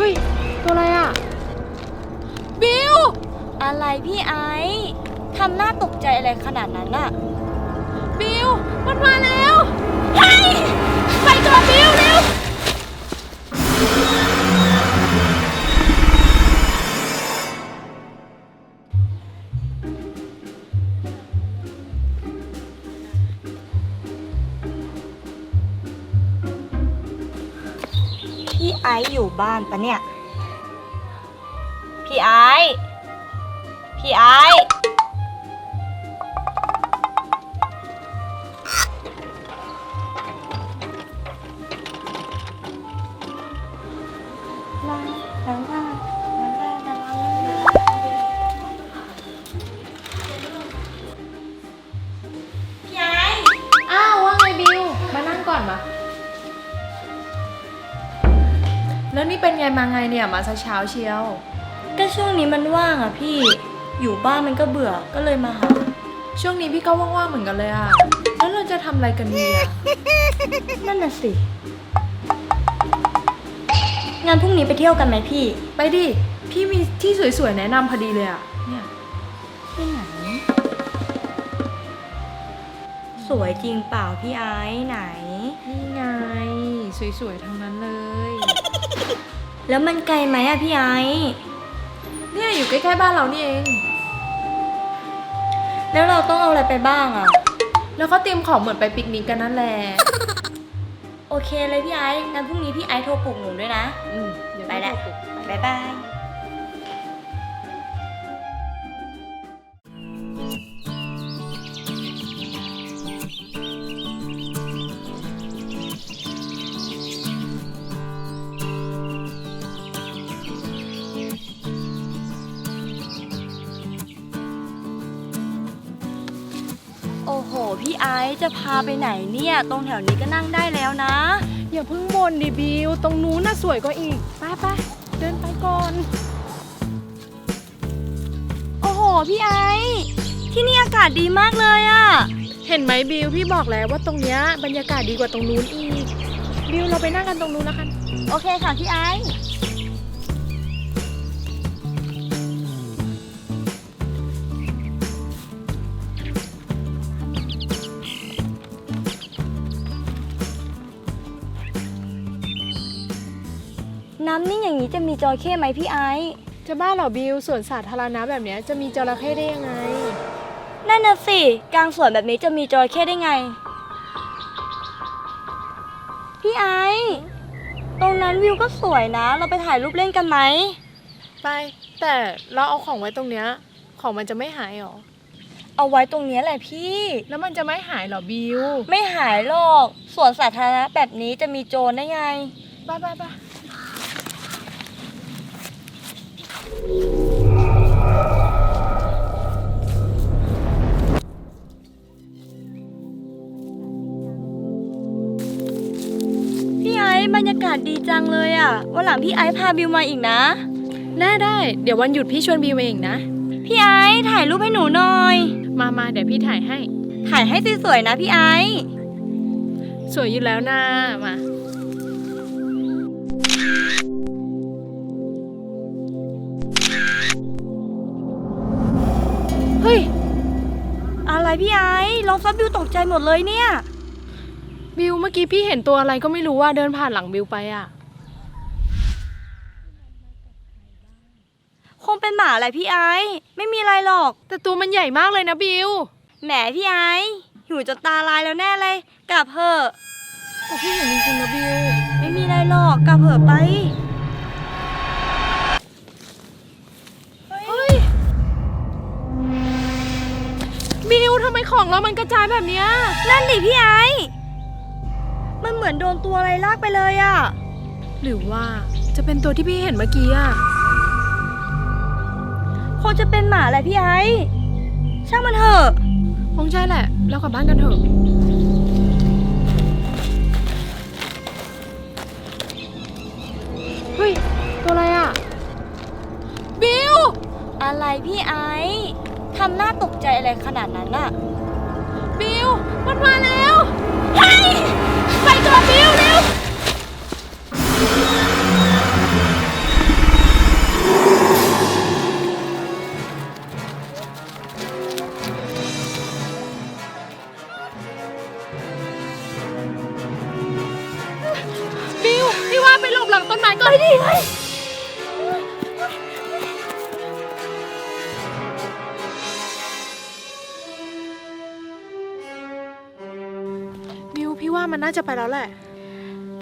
เฮ้ย ตัวอะไรอะ บิว อะไรพี่ไอซ์ทำหน้าตกใจอะไรขนาดนั้นอะบิว มันมาแล้วเฮ้ยไปก่อนบิวเร็ว ไอซ์อยู่บ้านปะเนี่ย พี่ไอซ์พี่ไอซ์ลาลาลา แล้วนี่เป็นไงมาไงเนี่ยมาซะเช้าเชียว ก็ช่วงนี้มันว่างอะพี่ อยู่บ้านมันก็เบื่อ ก็เลยมาหา ช่วงนี้พี่ก็ว่างๆเหมือนกันเลยอะแล้วเราจะทำอะไรกันดีอะนั่นน่ะสิ งานพรุ่งนี้ไปเที่ยวกันไหมพี่ ไปดิ พี่มีที่สวยๆแนะนำพอดีเลยอะเนี่ย ที่ไหน สวยจริงเปล่าพี่ไอซ์ไหน นี่ไง สวยๆทั้งนั้นเลย แล้วมันไกลไหมอะพี่ไอซ์เนี่ยอยู่ใกล้ๆบ้านเรานี่เอง แล้วเราต้องเอาอะไรไปบ้างอะแล้วก็เตรียมของเหมือนไปปิกนิกกันนั่นแหละโอเคเลยพี่ไอซ์งั้นพรุ่งนี้พี่ไอซ์โทรปลุกหนูด้วยนะ อืมเดี๋ยวไปพี่แล้วโทรปลุกบ๊ายบาย โอ้โห พี่ไอซ์จะพาไปไหนเนี่ย ตรงแถวนี้ก็นั่งได้แล้วนะ อย่าเพิ่งบนดิบิว ตรงนู้นน่ะสวยกว่าอีกไปไปเดินไปก่อน โอ้โห พี่ไอซ์ที่นี่อากาศดีมากเลยอะเห็นไหมบิวพี่บอกแล้วว่าตรงเนี้ยบรรยากาศดีกว่าตรงนู้นอีก บิวเราไปนั่งกันตรงนู้นแล้วกัน โอเคค่ะพี่ไอซ์ำนิ่งอย่างนี้จะมีจอยเข้ไหมพี่ไอซ์จะบ้าเหรอบิวสวนสาธารณะแบบเนี้ยจะมีจระเข้ได้ยังไง นั่นน่ะสิกลางสวนแบบนี้จะมีจอยเข้ได้ไง พี่ไอซ์ตรงนั้นวิวก็สวยนะ เราไปถ่ายรูปเล่นกันไหมไป แต่เราเอาของไว้ตรงเนี้ยของมันจะไม่หายหรอ เอาไว้ตรงนี้แหละพี่ แล้วมันจะไม่หายเหรอบิวไม่หายหรอกสวนสาธารณะแบบนี้จะมีโจรได้ไง ไปไปไปากาศดีจังเลยอะ่ะวันหลังพี่ไอซ์พาบิวมาอีกนะ ได้ได้ เดี๋ยววันหยุดพี่ชวนบิวเองนะ พี่ไอซ์ถ่ายรูปให้หนูหน่อย มามาเดี๋ยวพี่ถ่ายให้ ถ่ายให้สวยๆนะพี่ไอซ์สวยอยู่แล้วนะมาเฮ้ย อะไรพี่ไอซ์เราซับบิวตกใจหมดเลยเนี่ย บิวเมื่อกี้พี่เห็นตัวอะไรก็ไม่รู้ว่าเดินผ่านหลังบิวไปอะ คงเป็นหมาแหละพี่ไอซ์ไม่มีอะไรหรอก แต่ตัวมันใหญ่มากเลยนะบิวแหมพี่ไอซ์หิวจนตาลายแล้วแน่เลย กลับเถอะแต่พี่เห็นจริงๆนะบิวไม่มีอะไรหรอกกลับเถอะไป เฮ้ยบิวทำไมของเรามันกระจายแบบเนี้ย นั่นดิพี่ไอซ์ มันเหมือนโดนตัวอะไรลากไปเลยอะหรือว่าจะเป็นตัวที่พี่เห็นเมื่อกี้อะคงจะเป็นหมาแหละพี่ไอซ์ช่างมันเถอะ คงใช่แหละ เรากลับบ้านกันเถอะ เฮ้ย ตัวอะไรอะบิว อะไรพี่ไอซ์ทำหน้าตกใจอะไรขนาดนั้นอะบิว มันมาแล้ว เฮ้ย จอดเร็วเร็ว วพี่ว่ามันน่าจะไปแล้วแหละ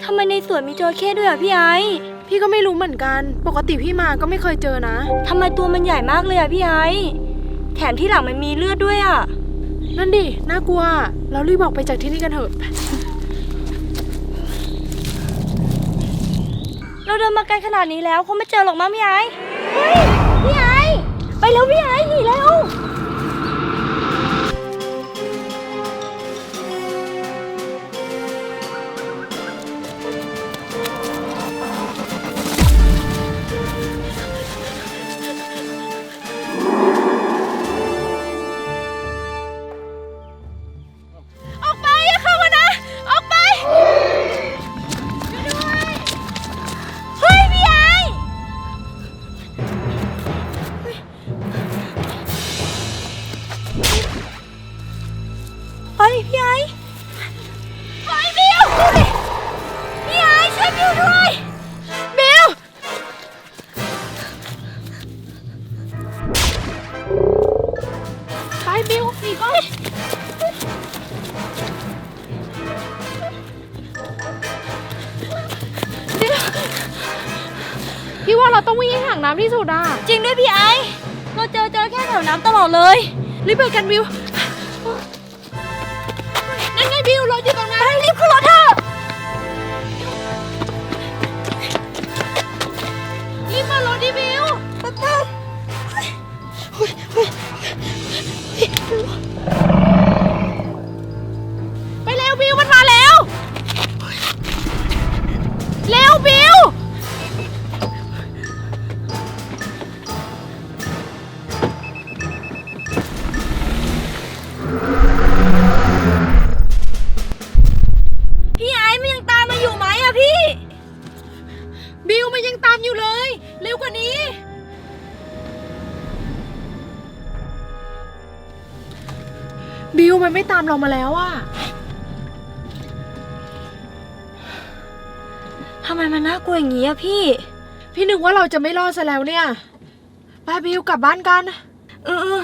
ทำไมในสวนมีจระเข้ด้วยอะพี่ไอซ์พี่ก็ไม่รู้เหมือนกัน ปกติพี่มาก็ไม่เคยเจอนะ ทำไมตัวมันใหญ่มากเลยอะพี่ไอซ์แถมที่หลังมันมีเลือดด้วยอะ นั่นดิ น่ากลัว เรารีบออกไปจากที่นี่กันเถอะ เราเดินมาไกลขนาดนี้แล้วคงไม่เจอหรอกมั้งพี่ไอซ์เฮ้ยพี่ไอซ์ ว่าเราต้องวิ่งให้ห่างน้ำที่สุดอะ จริงด้วยพี่ไอซ์เราเจอจระเข้แถวน้ำตลอดเลย รีบไปกันวิว บิวมันไม่ตามเรามาแล้วอะทำไมมันน่ากลัวอย่างนี้อะพี่ พี่นึกว่าเราจะไม่รอดซะแล้วเนี่ยไปบิวกลับบ้านกัน เออเออ